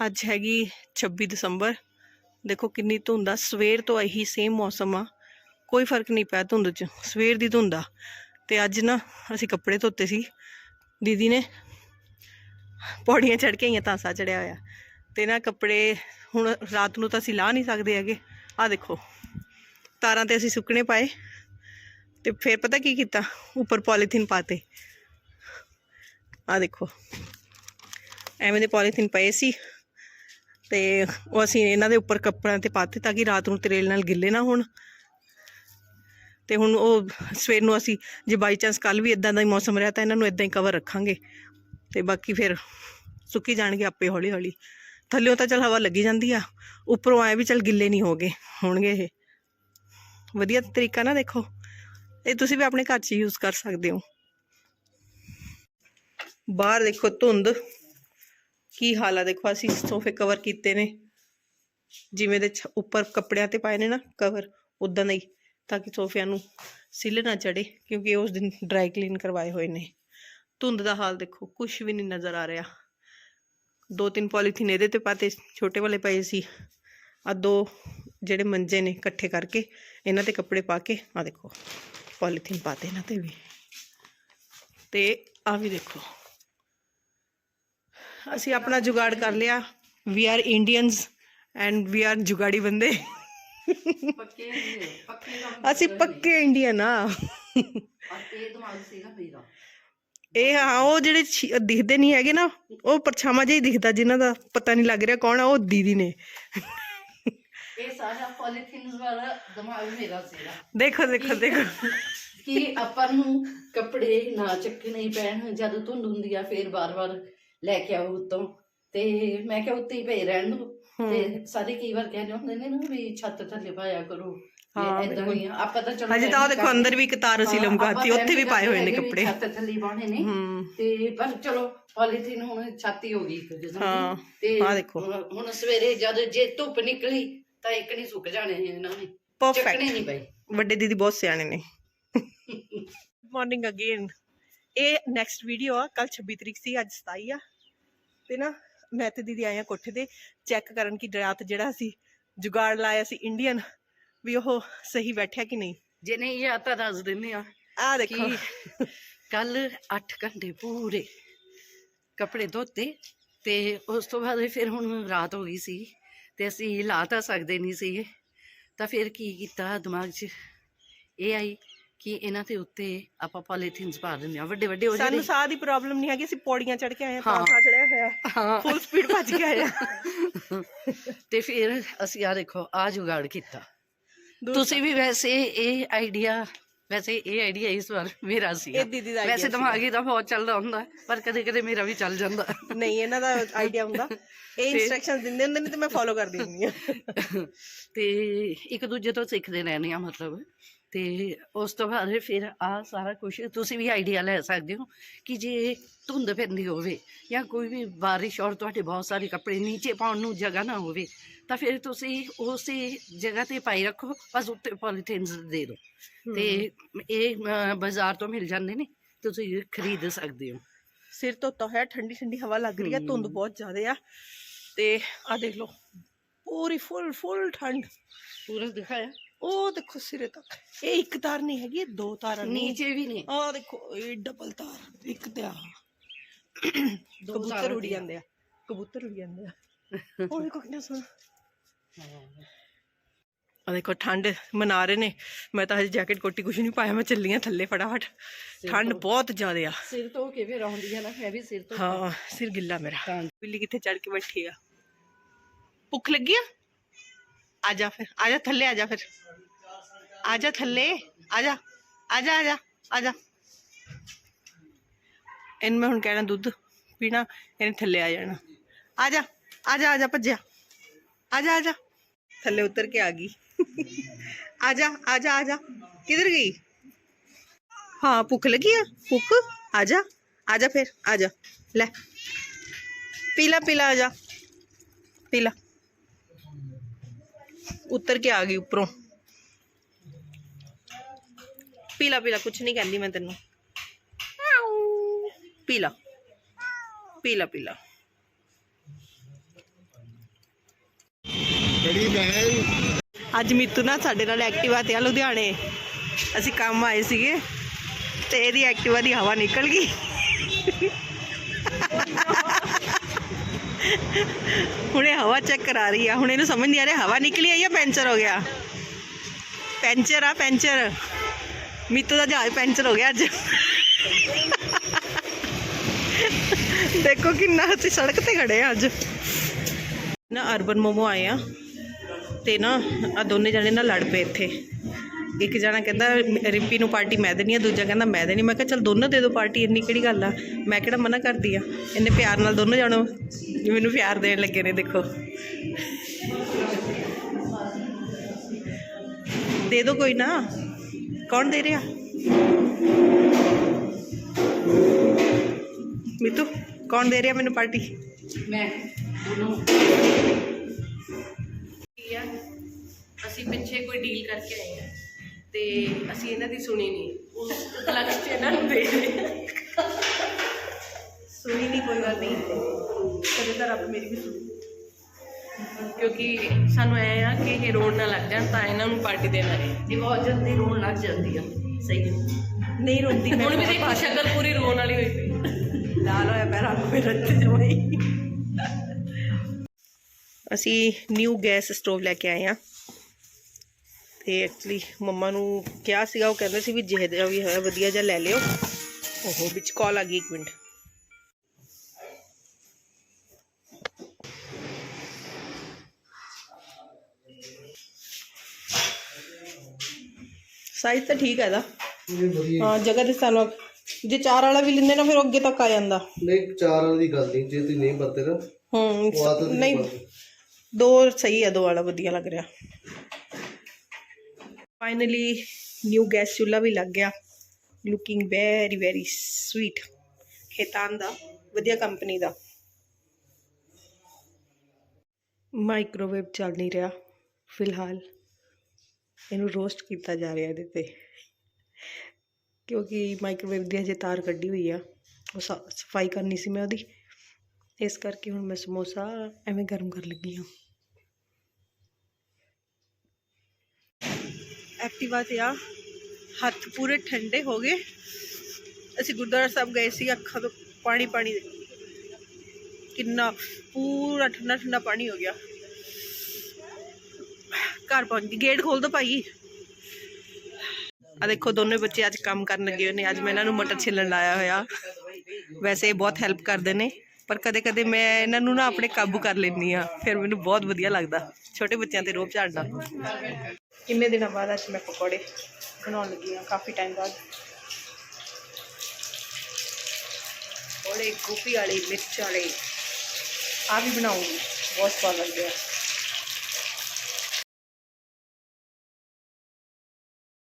ਅੱਜ ਹੈਗੀ 26 ਦਸੰਬਰ। ਦੇਖੋ ਕਿੰਨੀ ਧੁੰਦ ਆ। ਸਵੇਰ ਤੋਂ ਇਹੀ ਸੇਮ ਮੌਸਮ ਆ। ਕੋਈ ਫ਼ਰਕ ਨਹੀਂ ਪਿਆ ਧੁੰਦ 'ਚ। ਸਵੇਰ ਦੀ ਧੁੰਦ ਆ। ਤੇ ਅੱਜ ਨਾ ਅਸੀਂ ਕੱਪੜੇ ਧੋਤੇ ਸੀ। ਦੀਦੀ ਨੇ ਪੌੜੀਆਂ ਚੜ ਕੇ ਆਈਆਂ ਤਾਂ ਤਾਂਸਾ ਚੜਿਆ ਹੋਇਆ। ਤੇ ਨਾ ਕੱਪੜੇ ਹੁਣ ਰਾਤ ਨੂੰ ਤਾਂ ਅਸੀਂ ਲਾ ਨਹੀਂ ਸਕਦੇ ਹੈਗੇ। ਆ ਦੇਖੋ, ਤਾਰਾਂ ਤੇ ਅਸੀਂ ਸੁੱਕਣੇ ਪਾਏ। ਤੇ ਫਿਰ ਪਤਾ ਕੀ ਕੀਤਾ? ਉੱਪਰ ਪੋਲੀਥੀਨ ਪਾਤੇ। ਆ ਦੇਖੋ, ਐਵੇਂ ਦੇ ਪੋਲੀਥੀਨ ਪਏ ਸੀ। ਤੇ ਉਹ ਅਸੀਂ ਇਹਨਾਂ ਦੇ ਉੱਪਰ ਕੱਪੜਿਆਂ ਤੇ ਪਾਤੇ ਤਾਂ ਕਿ ਰਾਤ ਨੂੰ ਤਰੇਲ ਨਾਲ ਗਿੱਲੇ ਨਾ ਹੋਣ। ਤੇ ਹੁਣ ਉਹ ਸਵੇਰ ਨੂੰ ਅਸੀਂ, ਜੇ ਬਾਈ ਚਾਂਸ ਕੱਲ ਵੀ ਇਦਾਂ ਦਾ ਹੀ ਮੌਸਮ ਰਿਹਾ ਤਾਂ ਇਹਨਾਂ ਨੂੰ ਇਦਾਂ ਹੀ ਕਵਰ ਰੱਖਾਂਗੇ। ਤੇ ਬਾਕੀ ਫਿਰ ਸੁੱਕੀ ਜਾਣਗੇ ਆਪੇ ਹੌਲੀ ਹੌਲੀ ਥੱਲਿਓਂ ਤਾਂ ਚਲ ਹਵਾ ਲੱਗੀ ਜਾਂਦੀ ਆ। ਉੱਪਰੋਂ ਆਏ ਵੀ ਚਲ ਗਿੱਲੇ ਨਹੀਂ ਹੋਗੇ, ਹੋਣਗੇ ਇਹ। ਵਧੀਆ ਤਰੀਕਾ ਨਾ ਦੇਖੋ। ਇਹ ਤੁਸੀਂ ਵੀ ਆਪਣੇ ਘਰ 'ਚ ਯੂਜ਼ ਕਰ ਸਕਦੇ ਹੋ। ਬਾਹਰ ਦੇਖੋ ਧੁੰਦ। ਕੀ ਹਾਲ ਆ? ਦੇਖੋ, ਅਸੀਂ ਸੋਫੇ ਕਵਰ ਕੀਤੇ ਨੇ। ਜਿਵੇਂ ਦੇ ਉੱਪਰ ਕੱਪੜਿਆਂ ਤੇ ਪਾਏ ਨੇ ਨਾ ਕਵਰ ਉਦਾਂ ਦਾ ਹੀ, ਤਾਂ ਕਿ ਸੋਫਿਆਂ ਨੂੰ ਸਿੱਲ ਨਾ ਚੜੇ ਕਿਉਂਕਿ ਉਸ ਦਿਨ ਡਰਾਈ ਕਲੀਨ ਕਰਵਾਏ ਹੋਏ ਨੇ। ਧੁੰਦ ਦਾ ਹਾਲ ਦੇਖੋ ਕੁਝ ਵੀ ਨਹੀਂ ਨਜ਼ਰ ਆ ਰਿਹਾ। ਦੋ ਤਿੰਨ ਪੋਲੀਥੀਨ ਇਹਦੇ ਤੇ ਪਾਤੇ, ਛੋਟੇ ਵਾਲੇ ਪਏ ਸੀ। ਆ ਦੋ ਜਿਹੜੇ ਮੰਜੇ ਨੇ ਇਕੱਠੇ ਕਰਕੇ, ਇਹਨਾਂ ਤੇ ਕੱਪੜੇ ਪਾ ਕੇ ਆ ਦੇਖੋ ਪੋਲੀਥੀਨ ਪਾਤੇ ਇਹਨਾਂ ਤੇ ਵੀ। ਤੇ ਆ ਵੀ ਦੇਖੋ ਅਸੀਂ ਆਪਣਾ ਜੁਗਾੜ ਕਰ ਲਿਆ। We are Indians and we are ਜੁਗਾੜੀ ਬੰਦੇ। ਪੱਕੇ ਅਸੀਂ ਪੱਕੇ ਇੰਡੀਅਨ ਆ। ਆ ਤੇ ਦਿਮਾਗ ਸੀਗਾ ਮੇਰਾ। ਇਹ ਹਾਂ ਉਹ ਜਿਹੜੇ ਦਿਖਦੇ ਨਹੀਂ ਹੈਗੇ ਨਾ ਉਹ ਪਰਛਾਵਾਂ ਜਿਹਾ ਹੀ ਦਿਖਦਾ ਜਿਨ੍ਹਾਂ ਦਾ ਪਤਾ ਨਹੀਂ ਲੱਗ ਰਿਹਾ ਕੌਣ ਆ ਉਹ ਦੀਦੀ ਨੇ। ਇਹ ਸਾਰਾ ਪੋਲੀਥੀਨਸ ਵਾਲਾ ਦਿਮਾਗ ਮੇਰਾ ਸੀਗਾ ਦੇਖੋ ਦੇਖੋ ਦੇਖੋ। ਕਿ ਆਪਾਂ ਨੂੰ ਕੱਪੜੇ ਨਾ ਚੱਕਣੇ ਪੈਣ ਜਦ ਧੁੰਦ ਹੁੰਦੀ ਆ ਫੇਰ ਬਾਰ-ਬਾਰ ਲੈ ਕੇ ਆਓ ਉੱਤੋਂ। ਤੇ ਮੈਂ ਕਿਹਾ ਉੱਤੇ ਹੀ ਪਏ ਰਹਿਣ ਦੋ। ਤੇ ਸਾਰੇ ਕਈ ਵਾਰ ਕਹਿੰਦੇ ਹੁੰਦੇ ਨੇ ਨਾ ਵੀ ਛੱਤ ਥੱਲੇ ਪਾਇਆ ਕਰੋ। ਹਾਂ, ਇਦਾਂ ਹੀ ਆ। ਆਪਾਂ ਤਾਂ ਚਲੋ ਹਜੇ ਤਾਂ ਉਹ ਦੇਖੋ ਅੰਦਰ ਵੀ ਇੱਕ ਤਾਰ ਅਸੀਂ ਹਾਂ, ਲਮਕਾਤੀ ਆਪਾਂ ਉੱਥੇ ਵੀ family ਪਾਏ ਹੋਏ ਨੇ ਹੈਗੇ ਵੀ ਕੱਪੜੇ। ਛੱਤ ਥੱਲੇ ਪਾਉਣੇ ਨੇ। ਹੂੰ। ਤੇ ਪਰ ਚਲੋ ਪੋਲੀਥੀਨ ਹੁਣ ਛਾਤੀ ਹੋ ਗਈ ਇੱਕ ਕਿਸਮ ਹਾਂ, ਦੀ ਤੇ ਆਹ ਦੇਖੋ। ਹੁਣ- ਹੁਣ ਸਵੇਰੇ ਜਦ ਜੇ ਧੁੱਪ ਨਿਕਲੀ ਤਾਂ ਇੱਕ ਨਹੀਂ ਸੁੱਕ ਜਾਣੇ ਨੇ ਇਹਨਾਂ ਨੇ। ਚੱਕਣੇ ਪਰਫੈਕਟ ਨਹੀਂ ਪਏ। ਵੱਡੇ ਦੀਦੀ ਬਹੁਤ ਸਿਆਣੇ ਨੇ। ਮਾਰਨਿੰਗ ਅਗੇਨ ਇਹ ਨੈਕਸਟ ਵੀਡੀਓ ਆ ਕੱਲ 26 ਤਰੀਕ ਸੀ ਅੱਜ 27 ਆ। ਤੇ ਨਾ ਮੈਂ ਤੇ ਦੀਦੀ ਆਏ ਆ ਕੋਠੇ ਤੇ ਚੈੱਕ ਕਰਨ ਕਿ ਰਾਤ ਜਿਹੜਾ ਸੀ ਜੁਗਾੜ ਲਾਇਆ ਸੀ ਇੰਡੀਅਨ ਵੀ ਉਹ ਸਹੀ ਬੈਠਿਆ ਕਿ ਨਹੀਂ? ਜੇ ਨਹੀਂ ਯਾਦ ਤਾਂ ਦੱਸ ਦਿੰਦੇ ਆ ਆ ਦੇਖੋ। ਕੱਲ 8 ਘੰਟੇ ਪੂਰੇ ਕੱਪੜੇ ਧੋਤੇ ਤੇ ਉਸ ਤੋਂ ਬਾਅਦ ਫਿਰ ਹੁਣ ਰਾਤ ਹੋ ਗਈ ਸੀ ਤੇ ਅਸੀਂ ਲਾ ਤਾਂ ਸਕਦੇ ਨਹੀਂ ਸੀ। ਤਾਂ ਫਿਰ ਕੀ ਕੀਤਾ ਦਿਮਾਗ 'ਚ? ਇਹ ਆਈ ਕਿ ਇਹਨਾਂ ਦੇ ਉੱਤੇ ਆਪਾਂ ਪੋਲੀਥੀਨਸ ਪਾ ਦਿੰਦੇ ਆ। ਵੱਡੇ ਵੱਡੇ ਹੋ ਸਾਨੂੰ ਜਾਂਦੇ ਸਾਹ ਦੀ ਪ੍ਰੋਬਲਮ ਨਹੀਂ ਹੈਗੀ ਅਸੀਂ ਪੌੜੀਆਂ ਚੜ ਕੇ ਆਏ ਆ ਤਾਂ। ਸਾਹ ਚੜਿਆ ਹਾਂ। ਫੁੱਲ ਸਪੀਡ ਭੱਜ ਕੇ ਆਏ ਆ ਤੇ ਫਿਰ ਅਸੀਂ ਆ ਦੇਖੋ ਆ ਜੁਗਾੜ ਕੀਤਾ। ਤੁਸੀਂ ਵੀ ਵੈਸੇ ਇਹ ਆਈਡੀਆ ਵੈਸੇ ਇਹ ਆਈਡੀਆ ਇਸ ਵਾਰ ਮੇਰਾ ਸੀ। ਇਹ ਦੀਦੀ ਦਾ ਵੈਸੇ idea ਦਿਮਾਗੀ ਤਾਂ ਬਹੁਤ ਚੱਲਦਾ ਹੁੰਦਾ ਪਰ ਕਦੇ ਕਦੇ ਮੇਰਾ ਵੀ ਚੱਲ ਜਾਂਦਾ। ਨਹੀਂ ਇਹਨਾਂ ਦਾ ਆਈਡੀਆ ਹੁੰਦਾ। ਇਹ ਇਨਸਟਰਕਸ਼ਨਸ ਦਿੰਦੇ ਹੁੰਦੇ ਨੇ ਤੇ ਮੈਂ ਫੋਲੋ ਕਰਦੀ ਹੁੰਦੀ ਆ ਤੇ ਇੱਕ ਦੂਜੇ ਤੋਂ ਸਿੱਖਦੇ ਰਹਿੰਦੇ ਆ ਮਤਲਬ। ਤੇ ਉਸ ਤੋਂ ਬਾਅਦ ਫਿਰ ਆ ਸਾਰਾ ਕੁਝ ਤੁਸੀਂ ਵੀ ਆਈਡੀਆ ਲੈ ਸਕਦੇ ਹੋ ਕਿ ਜੇ ਧੁੰਦ ਪੈਂਦੀ ਹੋਵੇ ਜਾਂ ਕੋਈ ਵੀ ਬਾਰਿਸ਼ ਔਰ ਤੁਹਾਡੇ ਬਹੁਤ ਸਾਰੇ ਕੱਪੜੇ ਨੀਚੇ ਪਾਉਣ ਨੂੰ ਜਗ੍ਹਾ ਨਾ ਹੋਵੇ ਤਾਂ ਫਿਰ ਤੁਸੀਂ ਉਸੇ ਜਗ੍ਹਾ ਤੇ ਪਾਈ ਰੱਖੋ ਬਸ ਉੱਤੇ ਪੋਲੀਥੀਨਸ ਦੇ ਦਿਓ। ਤੇ ਇਹ ਬਾਜ਼ਾਰ ਤੋਂ ਮਿਲ ਜਾਂਦੇ ਨੇ ਤੁਸੀਂ ਖਰੀਦ ਸਕਦੇ ਹੋ। ਸਿਰ ਧੋਤਾ ਹੋਇਆ ਠੰਡੀ ਠੰਡੀ ਹਵਾ ਲੱਗ ਰਹੀ ਹੈ ਧੁੰਦ ਬਹੁਤ ਜ਼ਿਆਦਾ ਆ। ਤੇ ਆ ਦੇਖ ਲਓ ਪੂਰੀ ਫੁੱਲ ਫੁੱਲ ਠੰਡ। ਪੂਰਾ ਦਿਖਾਇਆ। ਉਹ ਦੇਖੋ ਸਿਰੇ ਤੱਕ। ਇਹ ਇੱਕ ਤਾਰ ਨਹੀਂ ਹੈਗੀ ਇਹ ਦੋ ਤਾਰਾਂ ਨੇ। ਨੀਚੇ ਵੀ ਨੇ। ਆ ਦੇਖੋ ਇਹ ਡਬਲ ਤਾਰ ਇੱਕ ਤੇ ਆ ਦੋ ਕਬੂਤਰ ਤਾਰਾਂ ਉੜੀ ਦੀਆਂ। ਜਾਂਦੇ ਆ। ਕਬੂਤਰ ਉੜੀ ਜਾਂਦੇ ਆ। ਉਹ ਦੇਖੋ ਕਿੰਨਾ ਸੋਹਣਾ ਆ ਦੇਖੋ ਠੰਡ ਮਨਾ ਰਹੇ ਨੇ। ਮੈਂ ਤਾਂ ਹਜੇ ਜੈਕਟ ਕੋਟੀ ਕੁਝ ਨਹੀਂ ਪਾਇਆ ਮੈਂ ਚੱਲੀ ਆ ਥੱਲੇ ਫਟਾਫਟ। ਠੰਡ ਬਹੁਤ ਜ਼ਿਆਦਾ ਆ। ਸਿਰ ਧੋ ਕੇ ਫਿਰ ਆਉਂਦੀ ਹੈ ਨਾ ਮੈਂ ਵੀ ਸਿਰ ਧੋ ਹਾਂ ਸਿਰ ਗਿੱਲਾ ਮੇਰਾ। ਹਾਂ। ਬਿੱਲੀ ਕਿੱਥੇ ਚੜ ਕੇ ਬੈਠੀ ਆ? ਭੁੱਖ ਲੱਗੀ ਆ? ਆ ਜਾ ਫਿਰ ਆ ਜਾ ਥੱਲੇ ਆ ਜਾ ਫਿਰ ਆ ਜਾ ਥੱਲੇ ਆ ਜਾ ਆ ਜਾ ਆ ਜਾ ਆ ਜਾ ਇਹਨੂੰ ਮੈਂ ਹੁਣ ਕਹਿਣਾ ਦੁੱਧ ਪੀਣਾ ਇਹਨੇ ਥੱਲੇ ਆ ਜਾਣਾ ਆ ਜਾ ਆ ਜਾ ਆ ਜਾ ਭੱਜਿਆ ਆ ਜਾ ਆ ਜਾ ਥੱਲੇ ਉਤਰ ਕੇ ਆ ਗਈ ਆ ਜਾ ਆ ਜਾ ਆ ਉੱਤਰ ਕੇ ਆ ਗਈ ਉੱਪਰੋਂ ਪੀਲਾ ਪੀਲਾ ਕੁਛ ਨਹੀਂ ਕਹਿੰਦੀ ਮੈਂ ਤੈਨੂੰ ਪੀਲਾ ਪੀਲਾ ਪੀਲਾ ਬੜੀ ਬਹਿਨ ਅੱਜ ਮਿੱਤੂ ਨਾ ਸਾਡੇ ਨਾਲ ਐਕਟਿਵਾ ਤੇ ਆ ਲੁਧਿਆਣੇ ਅਸੀਂ ਕੰਮ ਆਏ ਸੀਗੇ ਤੇ ਇਹਦੀ ਐਕਟਿਵਾ ਦੀ ਹਵਾ ਨਿਕਲ ਗਈ ਹੁਣੇ ਹਵਾ ਚੈੱਕ ਕਰਾ ਰਹੀ ਆ। ਹੁਣ ਇਹਨੂੰ ਸਮਝ ਨਹੀਂ ਆ ਰਿਹਾ। ਹਵਾ ਨਿਕਲੀ ਆ ਜਾਂ ਪੈਂਚਰ ਹੋ ਗਿਆ। ਪੈਂਚਰ ਆ, ਪੈਂਚਰ। ਮਿੱਤੂ ਦਾ ਜਹਾਜ਼ ਪੈਂਚਰ ਹੋ ਗਿਆ ਅੱਜ। ਦੇਖੋ ਕਿੰਨਾ ਅਸੀਂ ਸੜਕ ਤੇ ਖੜੇ ਆ ਅੱਜ। ਨਾ ਅਰਬਨ ਮੋਮੋ ਆਏ ਆ ਤੇ ਨਾ ਆ ਦੋਨੇ ਜਣੇ ਨਾ ਲੜ ਪਏ ਇੱਥੇ। ਇੱਕ ਜਣਾ ਕਹਿੰਦਾ ਰਿੰਪੀ ਨੂੰ ਪਾਰਟੀ ਮੈਂ ਦੇਣੀ ਆ ਦੂਜਾ ਕਹਿੰਦਾ ਮੈਂ ਦੇਣੀ। ਮੈਂ ਕਿਹਾ ਚਲ ਦੋਨੋਂ ਦੇ ਦਿਓ ਪਾਰਟੀ ਇੰਨੀ ਕਿਹੜੀ ਗੱਲ ਆ? ਮੈਂ ਕਿਹੜਾ ਮਨਾ ਕਰਦੀ ਆ? ਇਹਨੇ ਪਿਆਰ ਨਾਲ ਦੋਨੋਂ ਜਾਣੋ। ਮੈਨੂੰ ਪਿਆਰ ਦੇਣ ਲੱਗੇ ਨੇ ਦੇਖੋ। ਦੇ ਦਿਓ ਕੋਈ ਨਾ। ਕੌਣ ਦੇ ਰਿਹਾ? ਮਿੱਤੂ ਕੌਣ ਦੇ ਰਿਹਾ ਮੈਨੂੰ ਪਾਰਟੀ? ਮੈਂ ਅਸੀਂ ਪਿੱਛੇ ਕੋਈ ਡੀਲ ਕਰਕੇ ਆਏ ਆ। ਤੇ ਅਸੀਂ ਇਹਨਾਂ ਦੀ ਸੁਣੀ ਨਹੀਂ। ਉਸ ਉਪਲਕਸ਼ ਚ ਇਹਨਾਂ ਨੂੰ ਦੇ ਰਹੇ ਸੁਣੀ ਨਹੀਂ ਕੋਈ ਗੱਲ ਨਹੀਂ। ਕਦੇ ਤਾਂ ਰੱਬ ਮੇਰੀ ਵੀ ਸੁਣੀ। ਕਿਉਂਕਿ ਸਾਨੂੰ ਐ ਆ ਕਿ ਇਹ ਰੋਣ ਨਾ ਲੱਗ ਜਾਣ ਤਾਂ ਇਹਨਾਂ ਨੂੰ ਪਾਰਟੀ ਦੇਣਾ ਹੈ। ਇਹ ਬਹੁਤ ਜਲਦੀ ਰੋਣ ਲੱਗ ਜਾਂਦੀ ਆ। ਸਹੀ ਹੈ। ਨਹੀਂ ਰੋਂਦੀ ਮੈਂ ਹੁਣ ਵੀ ਦੇਖੋ ਸ਼ਕਲ ਪੂਰੀ ਰੋਣ ਵਾਲੀ ਹੋਈ ਪਈ। ਲਾਲ ਹੋਇਆ ਪੈਰ ਰੰਗ ਮੇਰਾ ਤੇ ਜਮਾਈ ਅਸੀਂ ਨਿਊ ਗੈਸ ਸਟੋਵ ਲੈ ਕੇ ਆਏ ਆ ਤੇ ਐਕਚੁਅਲੀ ਮੰਮਾ ਨੂੰ ਕਿਹਾ ਸੀਗਾ ਉਹ ਕਹਿੰਦੇ ਸੀ ਵੀ ਜਿਹੇ ਜਿਹਾ ਵੀ ਹੋਇਆ ਵਧੀਆ ਜਿਹਾ ਲੈ ਲਿਓ। ਉਹ ਵਿੱਚ ਕਾਲ ਆ ਗਈ ਇੱਕ ਮਿੰਟ। ਸਾਈਜ਼ ਤਾਂ ਠੀਕ ਹੈ ਵਧੀਆ। ਹਾਂ ਜਗ੍ਹਾ ਦੇ ਸਾਨੂੰ ਜੇ ਚਾਰ ਵਾਲਾ ਵੀ ਲੈਂਦੇ ਨਾ ਫਿਰ ਅੱਗੇ ਤੱਕ ਆ ਜਾਂਦਾ। ਨਹੀਂ ਚਾਰ ਵਾਲੀ ਦੀ ਗੱਲ ਨਹੀਂ ਜੇ ਤੁਸੀਂ ਨਹੀਂ ਵਰਤੇ ਤਾਂ ਹੂੰ ਦੀ ਨਹੀਂ। ਦੋ ਸਹੀ ਹੈ ਦੋ ਵਾਲਾ ਵਧੀਆ ਲੱਗ ਰਿਹਾ। ਫਾਈਨਲੀ ਨਿਊ ਗੈਸ ਚੁੱਲ੍ਹਾ ਵੀ ਲੱਗ ਗਿਆ। Looking very very sweet Khetan ਦਾ, ਵਧੀਆ ਕੰਪਨੀ ਦਾ। ਮਾਈਕ੍ਰੋਵੇਵ ਚੱਲ ਨਹੀਂ ਰਿਹਾ, ਫਿਲਹਾਲ। ਇਹਨੂੰ ਰੋਸਟ ਕੀਤਾ ਜਾ ਰਿਹਾ ਇਹਦੇ ਤੇ। ਕਿਉਂਕਿ ਮਾਈਕ੍ਰੋਵੇਵ ਦੀ ਅਜੇ ਤਾਰ ਕੱਢੀ ਹੋਈ ਆ। ਉਹ ਸਾ- ਸਫ਼ਾਈ ਕਰਨੀ ਸੀ ਮੈਂ ਉਹਦੀ। ਇਸ ਕਰਕੇ ਹੁਣ ਮੈਂ ਸਮੋਸਾ ਐਵੇਂ ਗਰਮ ਕਰ ਲੱਗੀ ਹਾਂ। ਐਕਟਿਵਾ ਤੇ ਆ। ਹੱਥ ਪੂਰੇ ਠੰਡੇ ਹੋ ਗਏ। ਅਸੀਂ ਗੁਰਦੁਆਰਾ ਸਾਹਿਬ ਗਏ ਸੀ, ਅੱਖਾਂ ਤੋਂ ਪਾਣੀ ਪਾਣੀ। ਕਿੰਨਾ ਪੂਰਾ ਠੰਡਾ ਠੰਡਾ ਪਾਣੀ ਹੋ ਗਿਆ। ਘਰ ਪਹੁੰਚ ਗਏ ਗੇਟ ਖੋਲ ਦੋ ਭਾਈ। ਆ ਦੇਖੋ, ਦੋਨੇ ਬੱਚੇ ਅੱਜ ਕੰਮ ਕਰਨ ਲੱਗੇ ਹੋਏ ਨੇ। ਅੱਜ ਮੈਂ ਇਹਨਾਂ ਨੂੰ ਮਟਰ ਛਿੱਲਣ ਲਾਇਆ ਹੋਇਆ। ਵੈਸੇ ਇਹ ਬਹੁਤ ਹੈਲਪ ਕਰਦੇ ਨੇ। ਪਰ ਕਦੇ ਕਦੇ ਮੈਂ ਇਹਨਾਂ ਨੂੰ ਨਾ ਆਪਣੇ ਕਾਬੂ ਕਰ ਲੈਂਦੀ ਆ ਫਿਰ ਮੈਨੂੰ ਬਹੁਤ ਵਧੀਆ ਲੱਗਦਾ। ਛੋਟੇ ਬੱਚਿਆਂ ਤੇ ਰੋਬ ਝਾੜਨਾ। ਕਿੰਨੇ ਦਿਨਾਂ ਬਾਅਦ ਅੱਜ ਮੈਂ ਪਕੌੜੇ ਬਣਾਉਣ ਲੱਗੀ ਹਾਂ, ਕਾਫੀ ਟਾਈਮ ਬਾਅਦ। ਪਕੌੜੇ, ਗੋਭੀ ਵਾਲੇ, ਮਿਰਚ ਵਾਲੇ ਆ ਵੀ ਬਣਾਉਂਗੀ, ਬਹੁਤ ਸਵਾਦ ਲੱਗਦੇ ਆ।